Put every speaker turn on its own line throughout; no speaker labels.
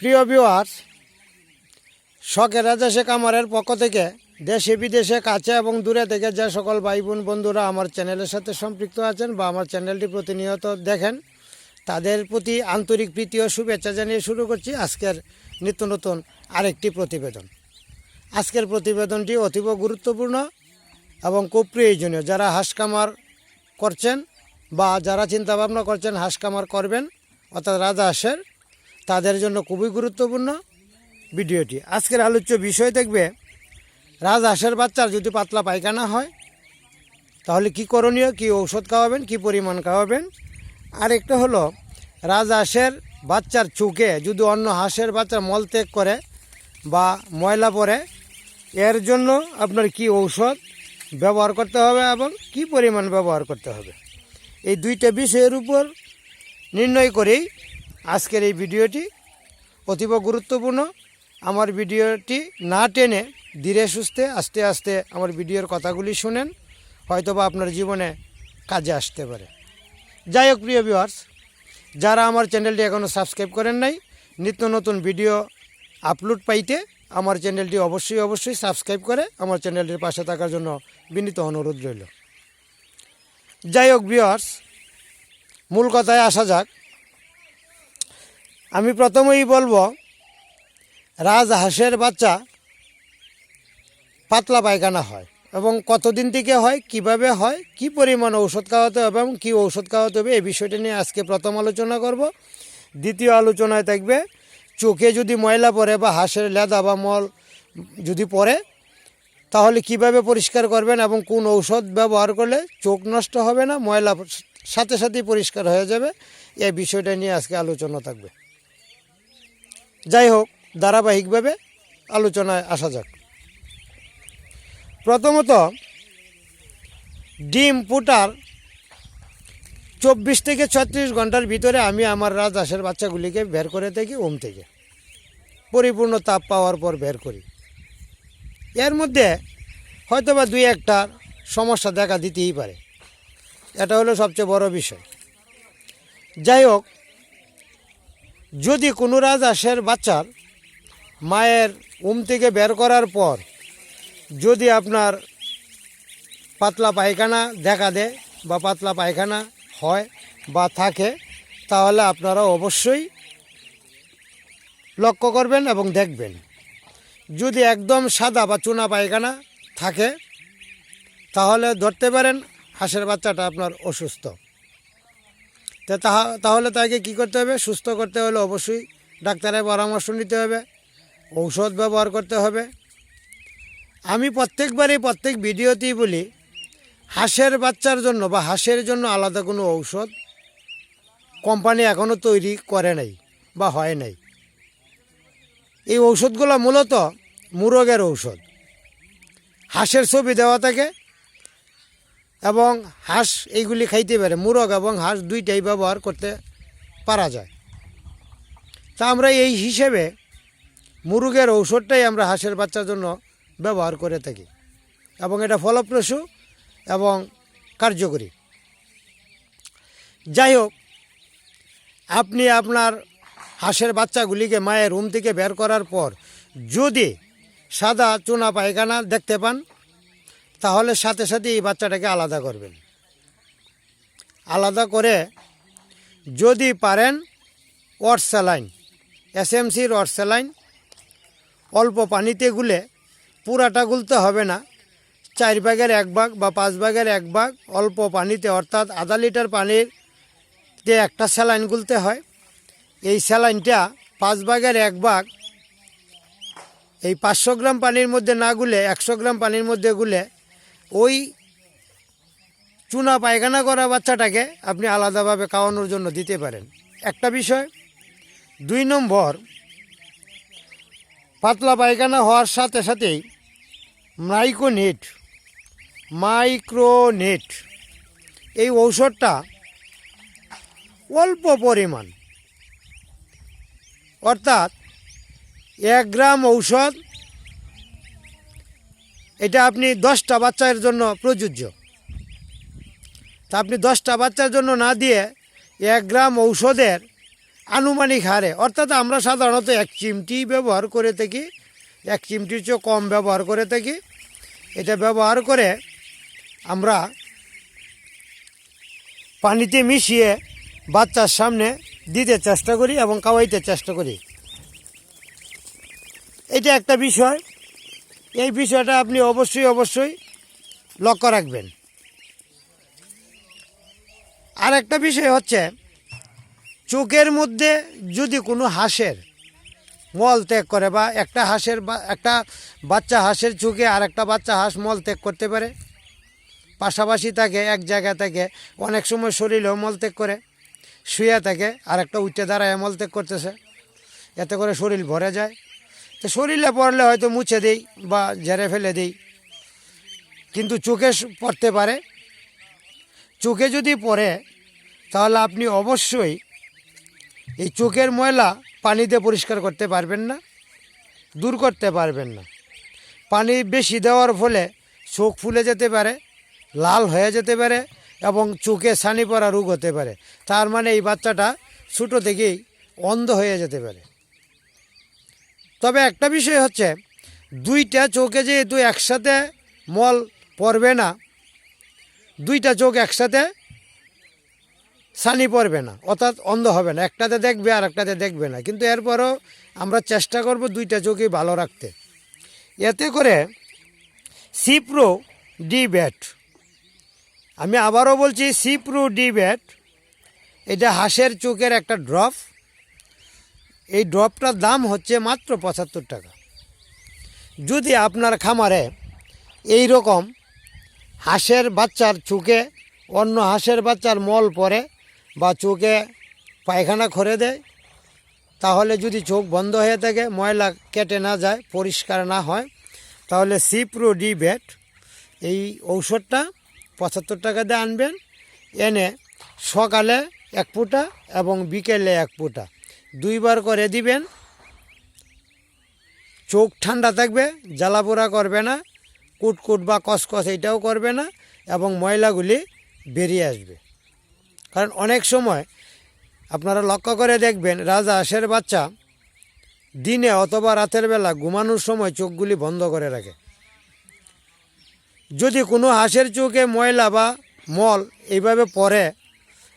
প্রিয় ভিউয়ার্স শখের রাজা শেখ আমারের পক্ষ থেকে দেশে, বিদেশে, কাছে এবং দূরে থেকে যে সকল ভাই বোন বন্ধুরা আমার চ্যানেলের সাথে সম্পৃক্ত আছেন বা আমার চ্যানেলটি প্রতিনিয়ত দেখেন, তাদের প্রতি আন্তরিক প্রীতি ও শুভেচ্ছা জানিয়ে শুরু করছি আজকের নিত্য নতুন আরেকটি প্রতিবেদন। আজকের প্রতিবেদনটি অতীব গুরুত্বপূর্ণ এবং খুব প্রয়োজনীয়। যারা হাঁস কামার করছেন বা যারা চিন্তা ভাবনা করছেন, হাঁস কামার করবেন, অর্থাৎ রাজা হাঁসের তাদের জন্য খুবই গুরুত্বপূর্ণ ভিডিওটি। আজকের আলোচ্য বিষয় দেখবে রাজহাঁসের বাচ্চার যদি পাতলা পায়খানা হয়, তাহলে কি করণীয়? কি ঔষধ খাওয়াবেন? কি পরিমাণ খাওয়াবেন? আর একটা হলো রাজহাঁসের বাচ্চার চোখে যদি অন্য হাঁসের বাচ্চা মলত্যাগ করে বা ময়লা পরে এর জন্য আপনার কি ঔষধ ব্যবহার করতে হবে এবং কি পরিমাণ ব্যবহার করতে হবে? এই দুইটা বিষয়ের উপর নির্ণয় করেই আজকের এই ভিডিওটি অতীব গুরুত্বপূর্ণ। আমার ভিডিওটি না টেনে ধীরে সুস্থে আস্তে আস্তে আমার ভিডিওর কথাগুলি শুনেন, হয়তোবা আপনার জীবনে কাজে আসতে পারে। যাই হোক, প্রিয় ভিওয়ার্স যারা আমার চ্যানেলটি এখনও সাবস্ক্রাইব করেন নাই, নিত্য নতুন ভিডিও আপলোড পাইতে আমার চ্যানেলটি অবশ্যই অবশ্যই সাবস্ক্রাইব করে আমার চ্যানেলটির পাশে থাকার জন্য বিনীত অনুরোধ রইল। যাই হোক ভিওয়ার্স মূল কথায় আসা যাক। আমি প্রথমেই বলব রাজহাঁসের বাচ্চা পাতলা পায়খানা হয় এবং কতদিন থেকে হয়, কীভাবে হয়, কি পরিমাণ ঔষধ খাওয়াতে হবে এবং কী ঔষধ খাওয়াতে হবে এই বিষয়টা নিয়ে আজকে প্রথম আলোচনা করব। দ্বিতীয় আলোচনায় থাকবে, চোখে যদি ময়লা পড়ে বা হাঁসের লেদা বা মল যদি পড়ে, তাহলে কীভাবে পরিষ্কার করবেন এবং কোন ঔষধ ব্যবহার করলে চোখ নষ্ট হবে না, ময়লা সাথে সাথেই পরিষ্কার হয়ে যাবে, এই বিষয়টা নিয়ে আজকে আলোচনা থাকবে। যাই হোক, ধারাবাহিকভাবে আলোচনায় আসা যাক। প্রথমত, ডিম ফুটার চব্বিশ থেকে ছত্রিশ ঘণ্টার ভিতরে আমি আমার রাজহাঁসের বাচ্চাগুলিকে বের করে থাকি ওম থেকে। পরিপূর্ণ তাপ পাওয়ার পর বের করি। এর মধ্যে হয়তোবা দুই একটা সমস্যা দেখা দিতেই পারে। এটা হলো সবচেয়ে বড় বিষয়। যাই হোক যদি কোনো রাজহাঁসের বাচ্চার মায়ের উম থেকে বের করার পর যদি আপনার পাতলা পায়খানা দেখা দেয় বা পাতলা পায়খানা হয় বা থাকে, তাহলে আপনারা অবশ্যই লক্ষ্য করবেন এবং দেখবেন। যদি একদম সাদা বা চুনা পায়খানা থাকে, তাহলে ধরতে পারেন হাঁসের বাচ্চাটা আপনার অসুস্থ। তো তাহা- তাহলে তাকে কি করতে হবে? সুস্থ করতে হলে অবশ্যই ডাক্তারের পরামর্শ নিতে হবে, ঔষধ ব্যবহার করতে হবে। আমি প্রত্যেকবারই প্রত্যেক ভিডিওতেই বলি, হাঁসের বাচ্চার জন্য বা হাঁসের জন্য আলাদা কোনো ঔষধ কোম্পানি এখনও তৈরি করে নাই বা হয় নাই। এই ঔষধগুলো মূলত মুরগের ঔষধ। হাঁসের ছবি দেওয়া থাকে এবং হাঁস এইগুলি খাইতে পারে। মুরগ এবং হাঁস দুইটাই ব্যবহার করতে পারা যায়। তা আমরা এই হিসেবে মুরগের ঔষধটাই আমরা হাঁসের বাচ্চার জন্য ব্যবহার করে থাকি এবং এটা ফলপ্রসূ এবং কার্যকরী। যাই হোক, আপনি আপনার হাঁসের বাচ্চাগুলিকে মায়ের রুম থেকে বের করার পর যদি সাদা চুনা পায়খানা দেখতে পান তাহলে সাথে সাথে এই বাচ্চাটাকে আলাদা করবেন। আলাদা করে যদি পারেন ওয়াট স্যালাইন, এসএমসির ওয়াট স্যালাইন, অল্প পানিতে গুলে পুরাটা গুলতে হবে না। চার ভাগের এক ভাগ বা পাঁচ ভাগের এক ভাগ অল্প পানিতে, অর্থাৎ আধা লিটার পানির পানিতে একটা স্যালাইন গুলতে হয়। এই স্যালাইনটা পাঁচ ভাগের এক ভাগ, এই পাঁচশো গ্রাম পানির মধ্যে না গুলে, একশো গ্রাম পানির মধ্যে গুলে ওই চুনা পায়খানা করা বাচ্চাটাকে আপনি আলাদাভাবে খাওয়ানোর জন্য দিতে পারেন। একটা বিষয়, দুই নম্বর, পাতলা পায়খানা হওয়ার সাথে সাথেই মাইক্রোনেট মাইক্রোনেট, এই ঔষধটা অল্প পরিমাণ। অর্থাৎ এক গ্রাম ঔষধ এটা আপনি দশটা বাচ্চার জন্য প্রযোজ্য। তা আপনি দশটা বাচ্চার জন্য না দিয়ে এক গ্রাম ঔষধের আনুমানিক হারে, অর্থাৎ আমরা সাধারণত এক চিমটি ব্যবহার করে থাকি, এক চিমটির চেয়ে কম ব্যবহার করে থাকি, এটা ব্যবহার করে আমরা পানিতে মিশিয়ে বাচ্চার সামনে দিতে চেষ্টা করি এবং খাওয়াইতে চেষ্টা করি। এটা একটা বিষয়। এই বিষয়টা আপনি অবশ্যই অবশ্যই লক্ষ্য রাখবেন। আর একটা বিষয় হচ্ছে, চোখের মধ্যে যদি কোনো হাঁসের মল ত্যাগ করে বা একটা হাঁসের বা, একটা বাচ্চা হাঁসের চোখে আর একটা বাচ্চা হাঁস মল ত্যাগ করতে পারে, পাশাপাশি থাকে এক জায়গা থেকে অনেক সময় শরীরেও মল ত্যাগ করে, শুয়ে থাকে আর একটা উঠে দাঁড়ায় মলত্যাগ করতেছে, এতে করে শরীর ভরে যায়। শরীরে পড়লে হয়তো মুছে দেই বা ঝেড়ে ফেলে দেই। কিন্তু চোখে পড়তে পারে। চোখে যদি পড়ে, তাহলে আপনি অবশ্যই এই চোখের ময়লা পানিতে পরিষ্কার করতে পারবেন না, দূর করতে পারবেন না। পানি বেশি দেওয়ার ফলে চোখ ফুলে যেতে পারে, লাল হয়ে যেতে পারে এবং চোখে ছানি পড়া রোগ হতে পারে। তার মানে এই বাচ্চাটা ছোটো থেকেই অন্ধ হয়ে যেতে পারে। তবে একটা বিষয় হচ্ছে, দুইটা চোখে যেহেতু একসাথে মল পড়বে না, দুইটা চোখ একসাথে সানি পড়বে না, অর্থাৎ অন্ধ হবে না। একটাতে দেখবে আর একটাতে দেখবে না। কিন্তু এরপরও আমরা চেষ্টা করব দুইটা চোখই ভালো রাখতে। এতে করে সিপ্রো ডি ব্যাট। আমি আবারও বলছি সিপ্রো ডি ব্যাট, এটা হাঁসের চোখের একটা ড্রপ এই ড্রপটার দাম হচ্ছে মাত্র পঁচাত্তর টাকা। যদি আপনার খামারে এই রকম হাঁসের বাচ্চার চোখে অন্য হাঁসের বাচ্চার মল পড়ে বা চোখে পায়খানা করে দেয়, তাহলে যদি চোখ বন্ধ হয়ে থাকে, ময়লা কেটে না যায়, পরিষ্কার না হয়, তাহলে সিপ্রো ডি ব্যাট এই ঔষধটা পঁচাত্তর টাকা দিয়ে আনবেন। এনে সকালে এক ফুটা এবং বিকেলে এক ফুটা। দুইবার করে দিবেন। চোখ ঠান্ডা থাকবে, জ্বালাপোড়া করবে না, কুটকুট বা কসকস এটাও করবে না এবং ময়লাগুলি বেরিয়ে আসবে। কারণ অনেক সময় আপনারা লক্ষ্য করে দেখবেন, রাজা হাঁসের বাচ্চা দিনে অথবা রাতের বেলা ঘুমানোর সময় চোখগুলি বন্ধ করে রাখে। যদি কোনো হাঁসের চোখে ময়লা বা মল এইভাবে পড়ে,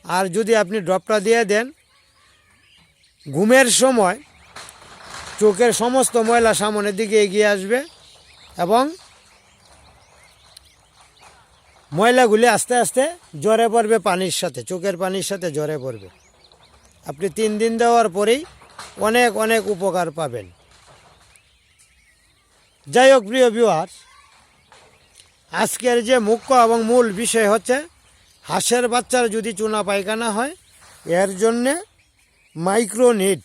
আর যদি আপনি ড্রপটা দিয়ে দেন ঘুমের সময় চোখের সমস্ত ময়লা সামনের দিকে এগিয়ে আসবে এবং ময়লাগুলি আস্তে আস্তে জ্বরে পড়বে পানির সাথে, চোখের পানির সাথে জ্বরে পড়বে। আপনি তিন দিন দেওয়ার পরেই অনেক অনেক উপকার পাবেন। যাই হোক, প্রিয় ভিউয়ার আজকের যে মুখ্য এবং মূল বিষয় হচ্ছে, হাঁসের বাচ্চার যদি চুনা পায়খানা হয়, এর জন্যে মাইক্রোনিট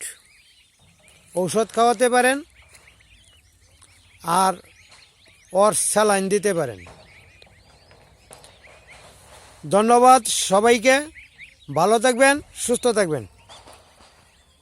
ঔষধ খাওয়াতে পারেন আর ওর স্যালাইন দিতে পারেন। ধন্যবাদ সবাইকে। ভালো থাকবেন, সুস্থ থাকবেন।